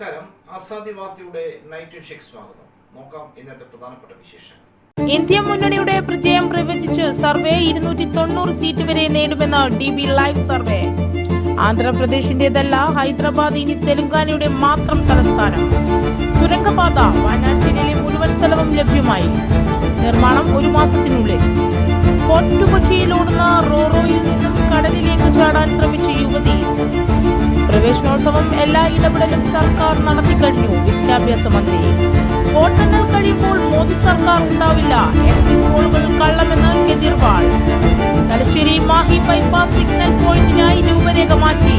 നമസ്കാരം. ആസാദി വാർത്തയുടെ night check സ്വാഗതം. നോക്കാം ഇന്നത്തെ പ്രധാനപ്പെട്ട വിശേഷങ്ങൾ. ഇന്ത്യ മുന്നണിയുടെ പ്രജയം പ്രവചിച്ച് സർവേ ഇരുന്നൂറ്റി തൊണ്ണൂറ് സീറ്റ് വരെ നേടുമെന്ന് ഡി ബി ലൈവ് സർവേ. ആന്ധ്രാപ്രദേശിന്റേതല്ല ഹൈദരാബാദ് ഇനി തെലുങ്കാനയുടെ മാത്രം തലസ്ഥാനം. തുരങ്കപാത വയനാട് ജില്ലയിലെ മുഴുവൻ സ്ഥലവും ലഭ്യമായി. നിർമ്മാണം ഒരു മാസത്തിനുള്ളിൽ. ഫോർട്ട് കൊച്ചിയിൽ ഓടുന്ന റോറോയിൽ നിന്നും കടലിലേക്ക് ചാടാൻ ശ്രമിച്ച യുവതി പ്രവേശനോത്സവം എല്ലാ ഇടപെടലും സർക്കാർ നടത്തിക്കഴിഞ്ഞു വിദ്യാഭ്യാസ മന്ത്രി. വോട്ടെണ്ണൽ കഴിയുമ്പോൾ മോദി സർക്കാർ ഉണ്ടാവില്ല. എക്സിറ്റ് പോളുകൾ കള്ളമെന്ന് കെജ്രിവാൾ. തലശ്ശേരി മാഹി ബൈപ്പാസ് സിഗ്നൽ പോയിന്റിനായി രൂപരേഖ മാറ്റി.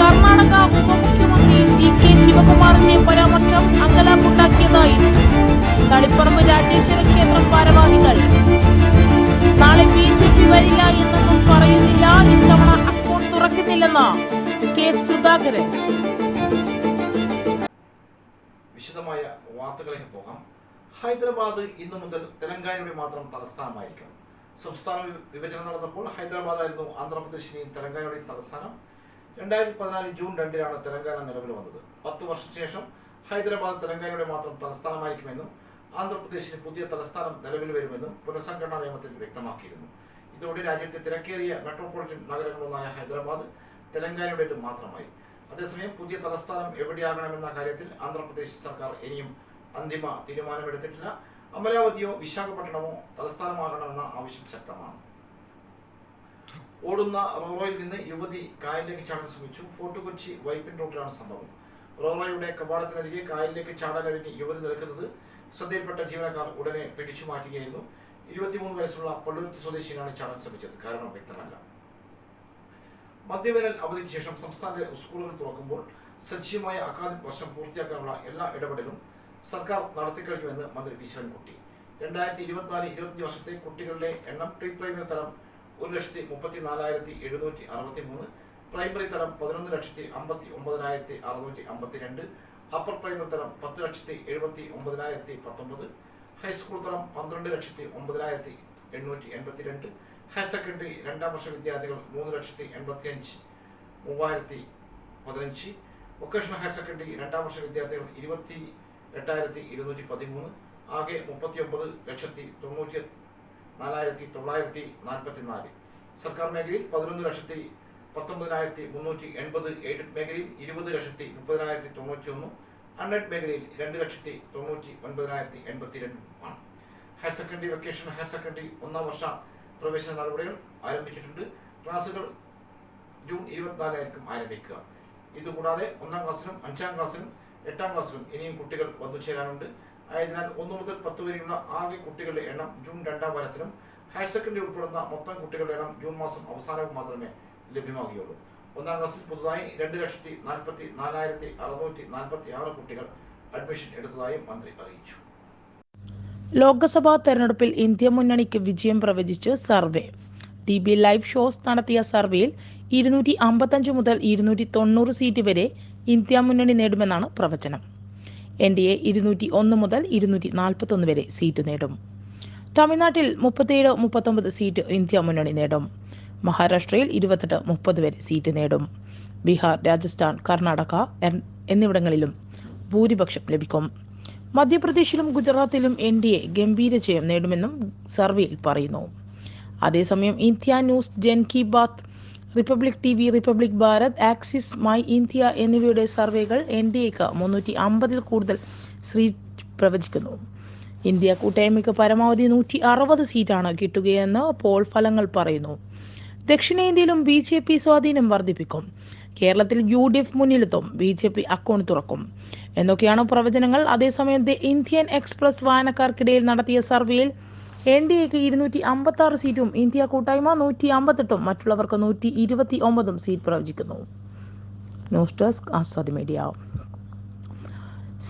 കർണാടക ഉപമുഖ്യമന്ത്രി ഡി കെ ശിവകുമാറിന്റെ പരാമർശം അങ്കലാപ്പുണ്ടാക്കിയതായി തളിപ്പറമ്പ് രാജേശ്വര ക്ഷേത്രം ഭാരവാഹികൾ. നാളെ ബി ജെ പി വരില്ല എന്നൊന്നും പറയുന്നില്ല. ഇത്തവണ അക്കൗണ്ട് തുറക്കുന്നില്ലെന്ന് കെ സുധാകരൻ. വിശദമായ വാർത്തകളിലേക്ക് പോകാം. ഹൈദരാബാദ് ഇന്നു മുതൽ തെലങ്കാനയുടെ മാത്രം തലസ്ഥാനമായിരിക്കും. സംസ്ഥാന വിഭജനം നടന്നപ്പോൾ ഹൈദരാബാദ് ആയിരുന്നു ആന്ധ്രാപ്രദേശിന്റെയും തെലങ്കാനയുടെയും തലസ്ഥാനം. രണ്ടായിരത്തി പതിനാല് ജൂൺ രണ്ടിനാണ് തെലങ്കാന നിലവിൽ വന്നത്. പത്ത് വർഷത്തിന് ശേഷം ഹൈദരാബാദ് തെലങ്കാനയുടെ മാത്രം തലസ്ഥാനമായിരിക്കുമെന്നും ആന്ധ്രാപ്രദേശിന് പുതിയ തലസ്ഥാനം നിലവിൽ വരുമെന്നും പുനഃസംഘടനാ നിയമത്തിൽ വ്യക്തമാക്കിയിരുന്നു. ഇതോടെ രാജ്യത്തെ തിരക്കേറിയ മെട്രോപൊളിറ്റൻ നഗരങ്ങളൊന്നായ ഹൈദരാബാദ് തെലങ്കാനയുടേത് മാത്രമായി. അതേസമയം പുതിയ തലസ്ഥാനം എവിടെയാകണമെന്ന കാര്യത്തിൽ ആന്ധ്രാപ്രദേശ് സർക്കാർ ഇനിയും അന്തിമ തീരുമാനമെടുത്തിട്ടില്ല. അമരാവതിയോ വിശാഖപട്ടണമോ തലസ്ഥാനമാകണമെന്ന ആവശ്യം ശക്തമാണ്. ഓടുന്ന റോറോയിൽ നിന്ന് യുവതി കായലിലേക്ക് ചാടാൻ ശ്രമിച്ചു. ഫോർട്ട് കൊച്ചി വൈപ്പിൻ റോഡിലാണ് സംഭവം. റോറോയുടെ കവാടത്തിനരികെ കായലിലേക്ക് ചാടാനൊരുങ്ങി യുവതി നിൽക്കുന്നത് ശ്രദ്ധയിൽപ്പെട്ട ജീവനക്കാർ ഉടനെ പിടിച്ചു മാറ്റുകയായിരുന്നു ഇരുപത്തിമൂന്ന് വയസ്സുള്ള പള്ളുരുത്തി സ്വദേശിയാണ് ചാടാൻ ശ്രമിച്ചത്. കാരണം വ്യക്തമല്ല. മധ്യവേനൽ അവധിക്ക് ശേഷം സംസ്ഥാനത്തെ സ്കൂളുകൾ തുറക്കുമ്പോൾ സജീവമായ അക്കാദമിക് വർഷം പൂർത്തിയാക്കാനുള്ള എല്ലാ ഇടപെടലും സർക്കാർ നടത്തിക്കഴിഞ്ഞുവെന്ന് മന്ത്രി വി ശിവൻകുട്ടി. രണ്ടായിരത്തി ഇരുപത്തിനാല് ഇരുപത്തിയഞ്ച് വർഷത്തെ കുട്ടികളുടെ എണ്ണം പ്രീ പ്രൈമറി തലം ഒരു ലക്ഷത്തി മുപ്പത്തി നാലായിരത്തി എഴുന്നൂറ്റി അറുപത്തി മൂന്ന് പ്രൈമറി തലം പതിനൊന്ന് ലക്ഷത്തി അമ്പത്തി ഒമ്പതിനായിരത്തി അറുന്നൂറ്റി അമ്പത്തി രണ്ട് അപ്പർ പ്രൈമറി തലം പത്ത് ലക്ഷത്തി എഴുപത്തി ഒമ്പതിനായിരത്തി പത്തൊമ്പത് ഹൈസ്കൂൾ തലം പന്ത്രണ്ട് ലക്ഷത്തി ഒമ്പതിനായിരത്തി എണ്ണൂറ്റി എൺപത്തി രണ്ട് ഹയർ സെക്കൻഡറി രണ്ടാം വർഷ വിദ്യാർത്ഥികൾ മൂന്ന് ലക്ഷത്തി എൺപത്തി അഞ്ച് മൂവായിരത്തി പതിനഞ്ച്. വൊക്കേഷണൽ ഹയർ സെക്കൻഡറി രണ്ടാം വർഷ വിദ്യാർത്ഥികൾ ഇരുപത്തി എട്ടായിരത്തി ഇരുന്നൂറ്റി പതിമൂന്ന് ആകെ മുപ്പത്തി ഒമ്പത് ലക്ഷത്തി തൊണ്ണൂറ്റി നാലായിരത്തി തൊള്ളായിരത്തി നാൽപ്പത്തി നാല് സർക്കാർ മേഖലയിൽ പതിനൊന്ന് ലക്ഷത്തി പത്തൊമ്പതിനായിരത്തി മുന്നൂറ്റി എൺപത് എയ്ഡഡ് മേഖലയിൽ ഇരുപത് ലക്ഷത്തി മുപ്പതിനായിരത്തി തൊണ്ണൂറ്റി ഒന്ന് അൺഎഡ് മേഖലയിൽ രണ്ട് ലക്ഷത്തി തൊണ്ണൂറ്റി ഒൻപതിനായിരത്തി എൺപത്തി രണ്ടും ആണ്. Higher secondary vacation higher secondary ഒന്നാം വർഷ പ്രവേശന നടപടികൾ ആരംഭിച്ചിട്ടുണ്ട്. ക്ലാസുകൾ ജൂൺ ഇരുപത്തിനാലായിരിക്കും ആരംഭിക്കുക. ഇതുകൂടാതെ ഒന്നാം ക്ലാസ്സിലും അഞ്ചാം ക്ലാസ്സിലും എട്ടാം ക്ലാസ്സിലും ഇനിയും കുട്ടികൾ വന്നു ചേരാനുണ്ട്. ആയതിനാൽ ഒന്നു മുതൽ പത്ത് വരെയുള്ള ആകെ കുട്ടികളുടെ എണ്ണം ജൂൺ രണ്ടാം വാരത്തിലും ഹയർ സെക്കൻഡറി ഉൾപ്പെടുന്ന മൊത്തം കുട്ടികളുടെ എണ്ണം ജൂൺ മാസം അവസാനവും മാത്രമേ ലഭ്യമാകുകയുള്ളൂ ഒന്നാം ക്ലാസ്സിൽ പുതുതായി രണ്ട് ലക്ഷത്തി നാൽപ്പത്തി നാലായിരത്തി അറുന്നൂറ്റി നാൽപ്പത്തി ആറ് കുട്ടികൾ അഡ്മിഷൻ എടുത്തതായും മന്ത്രി അറിയിച്ചു. ലോക്സഭാ തെരഞ്ഞെടുപ്പിൽ ഇന്ത്യ മുന്നണിക്ക് വിജയം പ്രവചിച്ച് survey. T V live shows നടത്തിയ സർവേയിൽ ഇരുന്നൂറ്റി അമ്പത്തഞ്ച് മുതൽ ഇരുന്നൂറ്റി തൊണ്ണൂറ് സീറ്റ് വരെ ഇന്ത്യ മുന്നണി നേടുമെന്നാണ് പ്രവചനം. എൻ ഡി എ ഇരുന്നൂറ്റി ഒന്ന് മുതൽ ഇരുന്നൂറ്റി നാൽപ്പത്തൊന്ന് വരെ സീറ്റ് നേടും. തമിഴ്നാട്ടിൽ മുപ്പത്തേഴ് മുപ്പത്തൊമ്പത് സീറ്റ് ഇന്ത്യ മുന്നണി നേടും. മഹാരാഷ്ട്രയിൽ ഇരുപത്തെട്ട് മുപ്പത് വരെ സീറ്റ് നേടും. ബീഹാർ രാജസ്ഥാൻ കർണാടക എന്നിവിടങ്ങളിലും ഭൂരിപക്ഷം ലഭിക്കും. മധ്യപ്രദേശിലും ഗുജറാത്തിലും എൻ ഡി എ ഗംഭീര ജയം നേടുമെന്നും സർവേയിൽ പറയുന്നു. അതേസമയം India news Jan Ki Baat Republic T V Republic Bharat Axis My India എന്നിവയുടെ സർവേകൾ എൻ ഡി എക്ക് മുന്നൂറ്റി അമ്പതിൽ കൂടുതൽ ശ്രീ പ്രവചിക്കുന്നു. ഇന്ത്യ കൂട്ടായ്മയ്ക്ക് പരമാവധി നൂറ്റി അറുപത് സീറ്റാണ് കിട്ടുകയെന്ന് പോൾ ഫലങ്ങൾ പറയുന്നു. ദക്ഷിണേന്ത്യയിലും ബി ജെ പി സ്വാധീനം വർദ്ധിപ്പിക്കും. കേരളത്തിൽ യു ഡി എഫ് മുന്നിലെത്തും. ബി ജെ പി അക്കൗണ്ട് തുറക്കും. എന്നൊക്കെയാണ് പ്രവചനങ്ങൾ? അതേസമയം ദി ഇന്ത്യൻ എക്സ്പ്രസ് വായനക്കാർക്കിടയിൽ നടത്തിയ സർവേയിൽ എൻ ഡി എക്ക് ഇരുന്നൂറ്റി അമ്പത്തി ആറ് സീറ്റും ഇന്ത്യ കൂട്ടായ്മ നൂറ്റി അമ്പത്തെട്ടും മറ്റുള്ളവർക്ക് നൂറ്റി ഇരുപത്തി ഒമ്പതും സീറ്റ് പ്രവചിക്കുന്നു. News desk Azadi Media.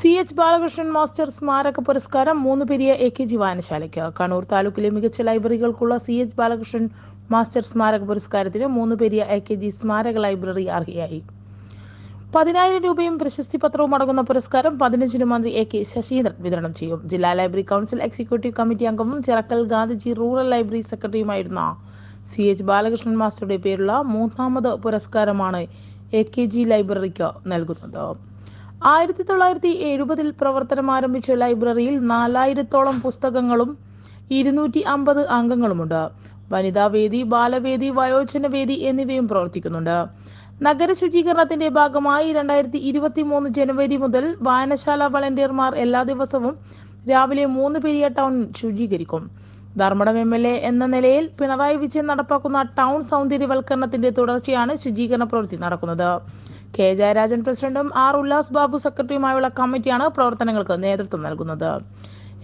C H Balakrishnan Master സ്മാരക പുരസ്കാരം മൂന്ന് പെരിയ എ കെ ജി വായനശാലയ്ക്ക്. കണ്ണൂർ താലൂക്കിലെ മികച്ച ലൈബ്രറികൾക്കുള്ള സി എച്ച് ബാലകൃഷ്ണൻ മാസ്റ്റർ സ്മാരക പുരസ്കാരത്തിന് മൂന്ന് പേരിയ എ കെ ജി സ്മാരക ലൈബ്രറി അർഹയായി. പതിനായിരം രൂപയും പ്രശസ്തി പത്രവും അടങ്ങുന്ന പുരസ്കാരം പതിനഞ്ചിന് മന്ത്രി എ കെ ശശീന്ദ്രൻ വിതരണം ചെയ്യും. ജില്ലാ ലൈബ്രറി കൗൺസിൽ എക്സിക്യൂട്ടീവ് കമ്മിറ്റി അംഗവും ചിറക്കൽ ഗാന്ധിജി റൂറൽ ലൈബ്രറി സെക്രട്ടറിയുമായിരുന്ന സി എച്ച് ബാലകൃഷ്ണൻ മാസ്റ്ററുടെ പേരുള്ള മൂന്നാമത് പുരസ്കാരമാണ് എ കെ ജി ലൈബ്രറിക്ക് നൽകുന്നത്. ആയിരത്തി തൊള്ളായിരത്തി എഴുപതിൽ പ്രവർത്തനം ആരംഭിച്ച ലൈബ്രറിയിൽ നാലായിരത്തോളം പുസ്തകങ്ങളും ഇരുന്നൂറ്റി അമ്പത് അംഗങ്ങളുമുണ്ട്. വനിതാ വേദി ബാലവേദി വയോജന വേദി എന്നിവയും പ്രവർത്തിക്കുന്നുണ്ട്. നഗര ശുചീകരണത്തിന്റെ ഭാഗമായി രണ്ടായിരത്തി ഇരുപത്തി മൂന്ന് ജനുവരി മുതൽ വായനശാല വളണ്ടിയർമാർ എല്ലാ ദിവസവും രാവിലെ മൂന്ന് പെരിയ ടൗൺ ശുചീകരിക്കും. ധർമ്മടം എം എൽ എ എന്ന നിലയിൽ പിണറായി വിജയൻ നടപ്പാക്കുന്ന ടൗൺ സൗന്ദര്യവൽക്കരണത്തിന്റെ തുടർച്ചയാണ് ശുചീകരണ പ്രവൃത്തി നടക്കുന്നത്. കെ ജയരാജൻ പ്രസിഡന്റും ആർ ഉല്ലാസ് ബാബു സെക്രട്ടറിയുമായുള്ള കമ്മിറ്റിയാണ് പ്രവർത്തനങ്ങൾക്ക് നേതൃത്വം നൽകുന്നത്.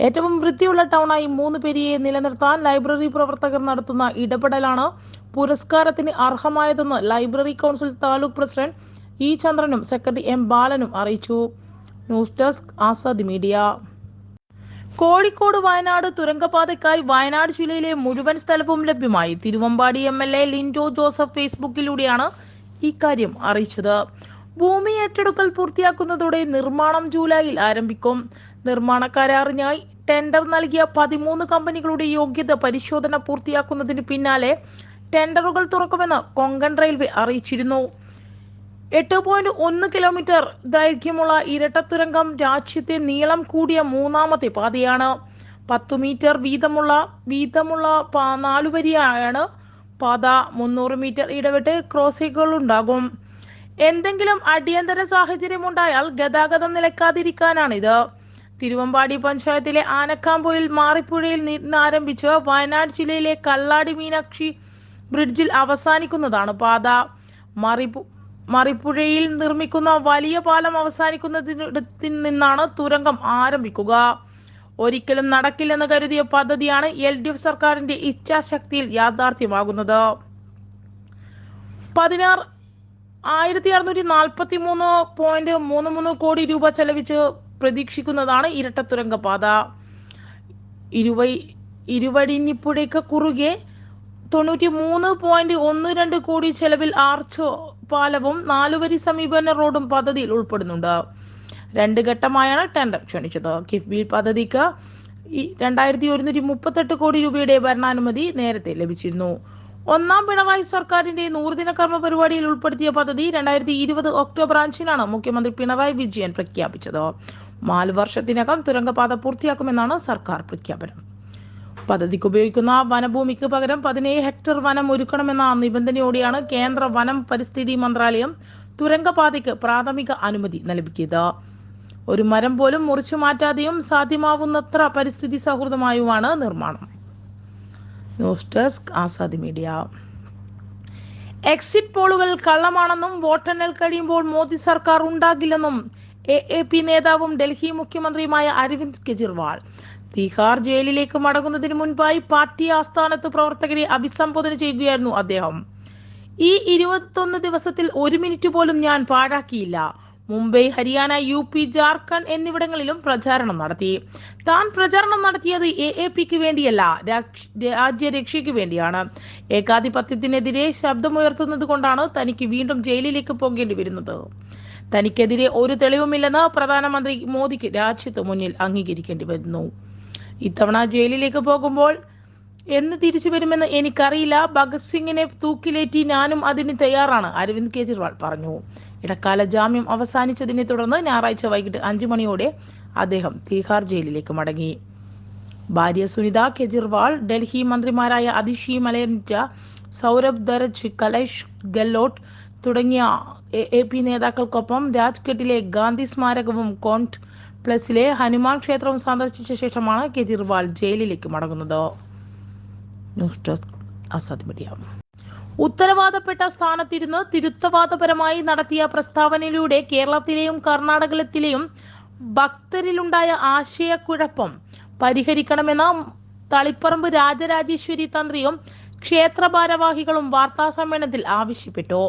ഏറ്റവും വൃത്തിയുള്ള ടൗണായി മൂന്ന് പേരിയെ നിലനിർത്താൻ ലൈബ്രറി പ്രവർത്തകർ നടത്തുന്ന ഇടപെടലാണ് പുരസ്കാരത്തിന് അർഹമായതെന്ന് library council taluk president E ചന്ദ്രനും സെക്രട്ടറി എം ബാലനും അറിയിച്ചു. News desk Azad Media. Kozhikode Wayanad തുരങ്കപാതയ്ക്കായി Wayanad ജില്ലയിലെ മുഴുവൻ സ്ഥലവും ലഭ്യമായി. Thiruvambady M L A Lindo Joseph ഫേസ്ബുക്കിലൂടെയാണ് ഇക്കാര്യം അറിയിച്ചത്. ഭൂമി ഏറ്റെടുക്കൽ പൂർത്തിയാക്കുന്നതോടെ നിർമ്മാണം ജൂലൈയിൽ ആരംഭിക്കും. നിർമ്മാണ കരാറിനായി ടെൻഡർ നൽകിയ പതിമൂന്ന് കമ്പനികളുടെ യോഗ്യത പരിശോധന പൂർത്തിയാക്കുന്നതിന് പിന്നാലെ ടെൻഡറുകൾ തുറക്കുമെന്ന് കൊങ്കൺ റെയിൽവേ അറിയിച്ചിരുന്നു. എട്ട് പോയിന്റ് ഒന്ന് കിലോമീറ്റർ ദൈർഘ്യമുള്ള ഇരട്ടത്തുരങ്കം രാജ്യത്തെ നീളം കൂടിയ മൂന്നാമത്തെ പാതയാണ്. പത്തു മീറ്റർ വീതമുള്ള വീതമുള്ള നാലുവരിയാണ് പാത. മുന്നൂറ് മീറ്റർ ഇടവിട്ട് ക്രോസുകളുണ്ടാകും ഉണ്ടാകും. എന്തെങ്കിലും അടിയന്തര സാഹചര്യം ഉണ്ടായാൽ ഗതാഗതം നിലക്കാതിരിക്കാനാണിത്. തിരുവമ്പാടി പഞ്ചായത്തിലെ ആനക്കാമ്പൊയിൽ മാറിപ്പുഴയിൽ നിന്ന് ആരംഭിച്ച് വയനാട് ജില്ലയിലെ കല്ലാടി മീനാക്ഷി ബ്രിഡ്ജിൽ അവസാനിക്കുന്നതാണ് പാത. മറിപ്പു മറിപ്പുഴയിൽ നിർമ്മിക്കുന്ന വലിയ പാലം അവസാനിക്കുന്നതിനിടത്തിൽ നിന്നാണ് തുരങ്കം ആരംഭിക്കുക. ഒരിക്കലും നടക്കില്ലെന്ന് കരുതിയ പദ്ധതിയാണ് എൽ ഡി എഫ് സർക്കാരിന്റെ ഇച്ഛാശക്തിയിൽ യാഥാർത്ഥ്യമാകുന്നത്. പതിനാറ് ആയിരത്തി അറുന്നൂറ്റി നാൽപ്പത്തി മൂന്ന് പോയിന്റ് മൂന്ന് മൂന്ന് കോടി രൂപ ചെലവിച്ച് പ്രതീക്ഷിക്കുന്നതാണ് ഇരട്ടത്തുരങ്കപാത. ഇരുവൈ ഇരുവഴിഞ്ഞിപ്പുഴയ്ക്ക് കുറുകെ തൊണ്ണൂറ്റി മൂന്ന് പോയിന്റ് ഒന്ന് രണ്ട് കോടി ചെലവിൽ ആർച്ച് പാലവും നാലുവരി സമീപന റോഡും പദ്ധതിയിൽ ഉൾപ്പെടുന്നുണ്ട്. രണ്ട് ഘട്ടമായാണ് ടെൻഡർ ക്ഷണിച്ചത്. കിഫ്ബി പദ്ധതിക്ക് രണ്ടായിരത്തി ഒരുന്നൂറ്റി മുപ്പത്തെട്ട് കോടി രൂപയുടെ ഭരണാനുമതി നേരത്തെ ലഭിച്ചിരുന്നു. ഒന്നാം പിണറായി സർക്കാരിന്റെ നൂറുദിന കർമ്മ പരിപാടിയിൽ ഉൾപ്പെടുത്തിയ പദ്ധതി രണ്ടായിരത്തി ഇരുപത് ഒക്ടോബർ അഞ്ചിനാണ് മുഖ്യമന്ത്രി പിണറായി വിജയൻ പ്രഖ്യാപിച്ചത്. നാല് വർഷത്തിനകം തുരങ്കപാത പൂർത്തിയാക്കുമെന്നാണ് സർക്കാർ പ്രഖ്യാപനം. പദ്ധതിക്ക് ഉപയോഗിക്കുന്ന വനഭൂമിക്ക് പകരം പതിനേഴ് ഹെക്ടർ വനം ഒരുക്കണമെന്ന നിബന്ധനയോടെയാണ് കേന്ദ്ര വനം പരിസ്ഥിതി മന്ത്രാലയം തുരങ്കപാതയ്ക്ക് പ്രാഥമിക അനുമതി നൽകിയത്. ഒരു മരം പോലും മുറിച്ചു മാറ്റാതെയും സാധ്യമാവുന്നത്ര പരിസ്ഥിതി സൗഹൃദമായുമാണ് നിർമ്മാണം. News desk Azadi Media. Exit പോളുകൾ കള്ളമാണെന്നും വോട്ടെണ്ണൽ കഴിയുമ്പോൾ മോദി സർക്കാർ ഉണ്ടാകില്ലെന്നും എ എ പി നേതാവും ഡൽഹി മുഖ്യമന്ത്രിയുമായ അരവിന്ദ് കെജ്രിവാൾ. തീഹാർ ജയിലിലേക്ക് മടങ്ങുന്നതിന് മുൻപായി പാർട്ടി ആസ്ഥാനത്ത് പ്രവർത്തകരെ അഭിസംബോധന ചെയ്യുകയായിരുന്നു അദ്ദേഹം. ഈ ഇരുപത്തൊന്ന് ദിവസത്തിൽ ഒരു മിനിറ്റ് പോലും ഞാൻ പാഴാക്കിയില്ല. മുംബൈ ഹരിയാന യു പി ജാർഖണ്ഡ് എന്നിവിടങ്ങളിലും പ്രചാരണം നടത്തി. താൻ പ്രചാരണം നടത്തിയത് എ എ പിക്ക് വേണ്ടിയല്ല രാജ്യരക്ഷയ്ക്ക് വേണ്ടിയാണ്. ഏകാധിപത്യത്തിനെതിരെ ശബ്ദമുയർത്തുന്നത് കൊണ്ടാണ് തനിക്ക് വീണ്ടും ജയിലിലേക്ക് പോകേണ്ടി വരുന്നത്. തനിക്കെതിരെ ഒരു തെളിവുമില്ലെന്ന് പ്രധാനമന്ത്രി മോദിക്ക് രാജ്യത്ത് മുന്നിൽ അംഗീകരിക്കേണ്ടി വരുന്നു. ഇത്തവണ ജയിലിലേക്ക് പോകുമ്പോൾ എന്ന് തിരിച്ചു വരുമെന്ന് എനിക്കറിയില്ല. ഭഗത് സിംഗിനെ തൂക്കിലേറ്റി ഞാനും അതിന് തയ്യാറാണ് അരവിന്ദ് കെജ്രിവാൾ പറഞ്ഞു. ഇടക്കാല ജാമ്യം അവസാനിച്ചതിനെ തുടർന്ന് ഞായറാഴ്ച വൈകിട്ട് അഞ്ചു മണിയോടെ അദ്ദേഹം തീഹാർ ജയിലിലേക്ക് മടങ്ങി. ഭാര്യ സുനിത കെജ്രിവാൾ ഡൽഹി മന്ത്രിമാരായ അതിഷി മലേൻജ സൗരഭ് ദർജ് കലേഷ് ഗെഹ്ലോട്ട് തുടങ്ങിയ എ പി നേതാക്കൾക്കൊപ്പം രാജ്ഘട്ടിലെ ഗാന്ധി സ്മാരകവും കോണ്ട് പ്ലസിലെ ഹനുമാൻ ക്ഷേത്രവും സന്ദർശിച്ച ശേഷമാണ് കെജ്രിവാൾ ജയിലിലേക്ക് മടങ്ങുന്നത്. മീഡിയ. ഉത്തരവാദപ്പെട്ട സ്ഥാനത്തിരുന്ന് തിരുത്തവാദപരമായി നടത്തിയ പ്രസ്താവനയിലൂടെ കേരളത്തിലെയും കർണാടകത്തിലെയും ഭക്തരിലുണ്ടായ ആശയക്കുഴപ്പം പരിഹരിക്കണമെന്ന് തളിപ്പറമ്പ് രാജരാജേശ്വരി തന്ത്രിയും ക്ഷേത്ര ഭാരവാഹികളും വാർത്താ സമ്മേളനത്തിൽ ആവശ്യപ്പെട്ടു.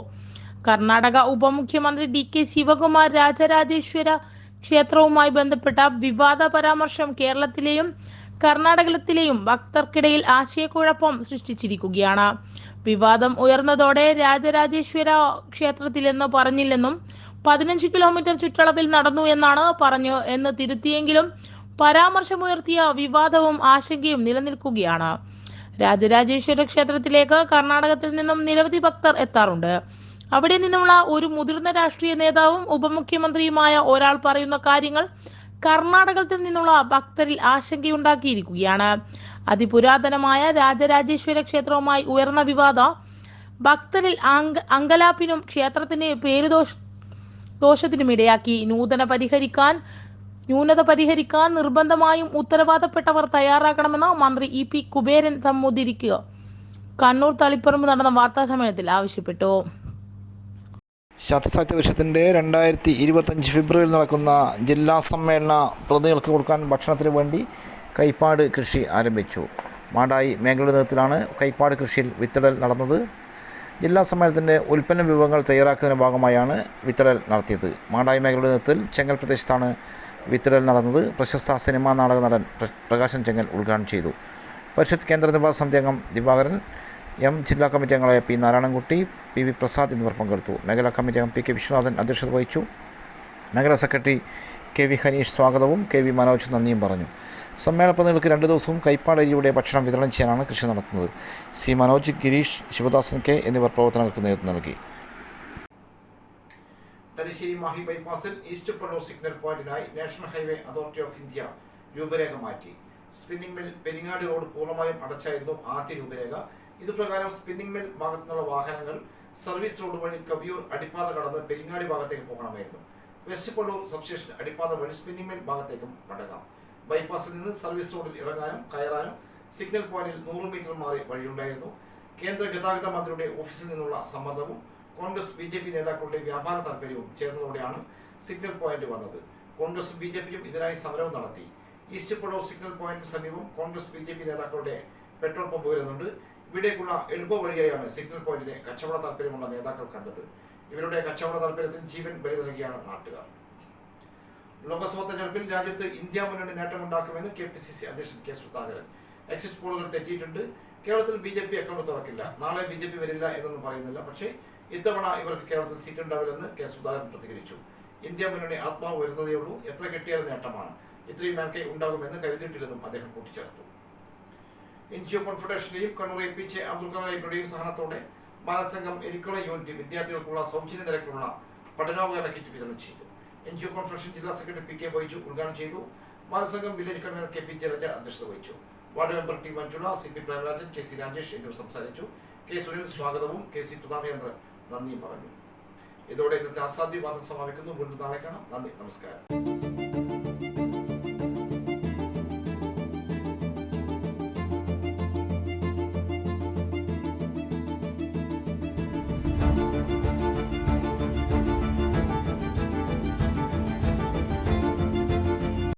കർണാടക ഉപമുഖ്യമന്ത്രി ഡി കെ ശിവകുമാർ രാജരാജേശ്വര ക്ഷേത്രവുമായി ബന്ധപ്പെട്ട വിവാദ പരാമർശം കേരളത്തിലെയും കർണാടകത്തിലെയും ഭക്തർക്കിടയിൽ ആശയക്കുഴപ്പം സൃഷ്ടിച്ചിരിക്കുകയാണ്. വിവാദം ഉയർന്നതോടെ രാജരാജേശ്വര ക്ഷേത്രത്തിലെന്ന് പറഞ്ഞില്ലെന്നും പതിനഞ്ച് കിലോമീറ്റർ ചുറ്റളവിൽ നടന്നു എന്നാണ് പറഞ്ഞു. എന്ന് തിരുത്തിയെങ്കിലും പരാമർശമുയർത്തിയ വിവാദവും ആശങ്കയും നിലനിൽക്കുകയാണ്. രാജരാജേശ്വര ക്ഷേത്രത്തിലേക്ക് കർണാടകത്തിൽ നിന്നും നിരവധി ഭക്തർ എത്താറുണ്ട്. അവിടെ നിന്നുള്ള ഒരു മുതിർന്ന രാഷ്ട്രീയ നേതാവും ഉപമുഖ്യമന്ത്രിയുമായ ഒരാൾ പറയുന്ന കാര്യങ്ങൾ കർണാടകത്തിൽ നിന്നുള്ള ഭക്തരിൽ ആശങ്കയുണ്ടാക്കിയിരിക്കുകയാണ്. അതിപുരാതനമായ രാജരാജേശ്വര ക്ഷേത്രവുമായി ഉയർന്ന വിവാദ. ഭക്തരിൽ അങ്ക അങ്കലാപ്പിനും ക്ഷേത്രത്തിന് പേരുദോഷ ദോഷത്തിനും ഇടയാക്കി. നൂതന പരിഹരിക്കാൻ ന്യൂനത പരിഹരിക്കാൻ നിർബന്ധമായും ഉത്തരവാദപ്പെട്ടവർ തയ്യാറാക്കണമെന്ന് മന്ത്രി ഇ പി കുബേരൻ സമ്മതിരിക്കുക കണ്ണൂർ തളിപ്പറമ്പ് നടന്ന വാർത്താ സമ്മേളനത്തിൽ ആവശ്യപ്പെട്ടു. ശാസ്ത്രസാഹിത്യ പരിഷത്തിന്റെ രണ്ടായിരത്തി ഇരുപത്തഞ്ച് ഫെബ്രുവരിയിൽ നടക്കുന്ന ജില്ലാ സമ്മേളന പ്രതിനിധികൾക്ക് കൊടുക്കാൻ ഭക്ഷണത്തിന് വേണ്ടി കൈപ്പാട് കൃഷി ആരംഭിച്ചു. മാടായി മേഖലയുടെ നേതൃത്വത്തിലാണ് കൈപ്പാട് കൃഷിയിൽ വിത്തിടൽ നടന്നത്. ജില്ലാ സമ്മേളനത്തിന്റെ ഉൽപ്പന്ന വിഭവങ്ങൾ തയ്യാറാക്കുന്നതിന്റെ ഭാഗമായാണ് വിത്തിടൽ നടത്തിയത്. മാടായി മേഖലയുടെ നേതൃത്വത്തിൽ ചെങ്ങൽ പ്രദേശത്താണ് വിത്തിടൽ നടന്നത്. പ്രശസ്ത സിനിമാ നാടക നടൻ പ്രകാശൻ ചെങ്ങൽ ഉദ്ഘാടനം ചെയ്തു. പരിഷത്ത് കേന്ദ്ര നിവാസ സമിതി അംഗം ദിവാകരൻ എം ജില്ലാ കമ്മിറ്റി അംഗങ്ങളായ P Narayanankutty P V Prasad എന്നിവർ പങ്കെടുത്തു. മേഖലാ കമ്മിറ്റി അംഗം പി കെ വിശ്വനാഥൻ അധ്യക്ഷത വഹിച്ചു. മേഖലാ സെക്രട്ടറി കെ വി ഹനീഷ് സ്വാഗതവും കെ വി മനോജ് നന്ദിയും പറഞ്ഞു. സമ്മേളന പ്രതിനിധികൾക്ക് രണ്ട് ദിവസവും കൈപ്പാട് അരിയുടെ ഭക്ഷണം വിതരണം ചെയ്യാനാണ് കൃഷി നടത്തുന്നത്. സി മനോജ് ഗിരീഷ് ശിവദാസൻ കെ എന്നിവർ പ്രവർത്തനങ്ങൾക്ക് നേതൃത്വം നൽകി. തലശ്ശേരി മാഹി ബൈപ്പാസിൽ east Pallur signal പോയിന്റിനായി national highway authority of India രൂപരേഖ മാറ്റി. സ്പിന്നിംഗ് മിൽ പെരിങ്ങാട് റോഡ് പൂർണമായും അടച്ചായിരുന്നു ആദ്യ രൂപരേഖ. ഇതുപ്രകാരം സ്പിന്നിംഗ് മിൽ ഭാഗത്തു നിന്നുള്ള വാഹനങ്ങൾ സർവീസ് റോഡ് വഴി കവിയൂർ അടിപ്പാത കടന്ന് പെരിങ്ങാടി ഭാഗത്തേക്ക് പോകണമായിരുന്നു. വെസ്റ്റ് പള്ളൂർ സബ്സ്റ്റേഷൻ അടിപ്പാത വഴി സ്പിന്നിംഗ് മിൽ ഭാഗത്തേക്കും മടങ്ങാം. ബൈപ്പാസിൽ നിന്ന് സർവീസ് റോഡിൽ ഇറങ്ങാനും കയറാനും സിഗ്നൽ പോയിന്റിൽ നൂറ് മീറ്റർ മാറി വഴിയുണ്ടായിരുന്നു. കേന്ദ്ര ഗതാഗത മന്ത്രിയുടെ ഓഫീസിൽ നിന്നുള്ള സമ്മർദ്ദവും കോൺഗ്രസ് ബി ജെ പി നേതാക്കളുടെ വ്യാപാര താൽപര്യവും ചേർന്നതോടെയാണ് സിഗ്നൽ പോയിന്റ് വന്നത്. കോൺഗ്രസ് ബി ജെ പിയും ഇതിനായി സമരവും നടത്തി. ഈസ്റ്റ് പള്ളൂർ സിഗ്നൽ പോയിന്റിന് സമീപം കോൺഗ്രസ് ബി ജെ പി നേതാക്കളുടെ പെട്രോൾ പമ്പ് വരുന്നുണ്ട് ഇവിടേക്കുള്ള എളുപ്പ വഴിയായാണ് സിഗ്നൽ പോയിന്റിനെ കച്ചവട താല്പര്യമുള്ള നേതാക്കൾ കണ്ടത് ഇവരുടെ കച്ചവട താല്പര്യത്തിന് ജീവൻ ബലി നൽകിയാണ് നാട്ടുകാർ. ലോക്സഭാ തെരഞ്ഞെടുപ്പിൽ രാജ്യത്ത് ഇന്ത്യ മുന്നണി നേട്ടമുണ്ടാക്കുമെന്ന് കെ പി സി സി അധ്യക്ഷൻ കെ സുധാകരൻ. എക്സിറ്റ് പോളുകൾ തെറ്റിയിട്ടുണ്ട്. കേരളത്തിൽ ബി ജെ പി അക്കൗണ്ട് തുറക്കില്ല. നാളെ ബി ജെ പി വരില്ല എന്നൊന്നും പറയുന്നില്ല. പക്ഷേ ഇത്തവണ ഇവർക്ക് കേരളത്തിൽ സീറ്റ് ഉണ്ടാവില്ലെന്ന് കെ സുധാകരൻ പ്രതികരിച്ചു. ഇന്ത്യ മുന്നണി ആത്മാവ് വരുന്നതേ ഉള്ളൂ. എത്ര കിട്ടിയാലും നേട്ടമാണ്. ഇത്രയും മേൽക്കൈ ഉണ്ടാകുമെന്ന് കരുതിയിട്ടില്ലെന്നും അദ്ദേഹം കൂട്ടിച്ചേർത്തു. NGO കോൺഫെഡറേഷന്റെയും Kannur A P J Abdul Kalam ലൈബ്രറിയും സഹനത്തോടെ ബാലസംഘം എരിക്കുള യൂണിറ്റ് വിദ്യാർത്ഥികൾക്കുള്ള സൗജന്യ നിരക്കിലുള്ള പഠനോപകരണ കിറ്റ് വിതരണം ചെയ്തു. എൻജിഒ കോൺഫെഡറേഷൻ ജില്ലാ സെക്രട്ടറി പി കെ ബൈജു ഉദ്ഘാടനം ചെയ്തു. Balasangham village convener K P Jalaja അധ്യക്ഷത വഹിച്ചു. Ward member T Manjula C P Premarajan K C Rajesh എന്നിവർ സംസാരിച്ചു. കെ സുനിൽ സ്വാഗതവും കെ സി പ്രതാപചന്ദ്രൻ നന്ദിയും പറഞ്ഞു. ഇതോടെ ഇന്നത്തെ അസാധ്യ വാദം സമാപിക്കുന്നു. വീണ്ടും നാളെ കാണാം. നന്ദി നമസ്കാരം.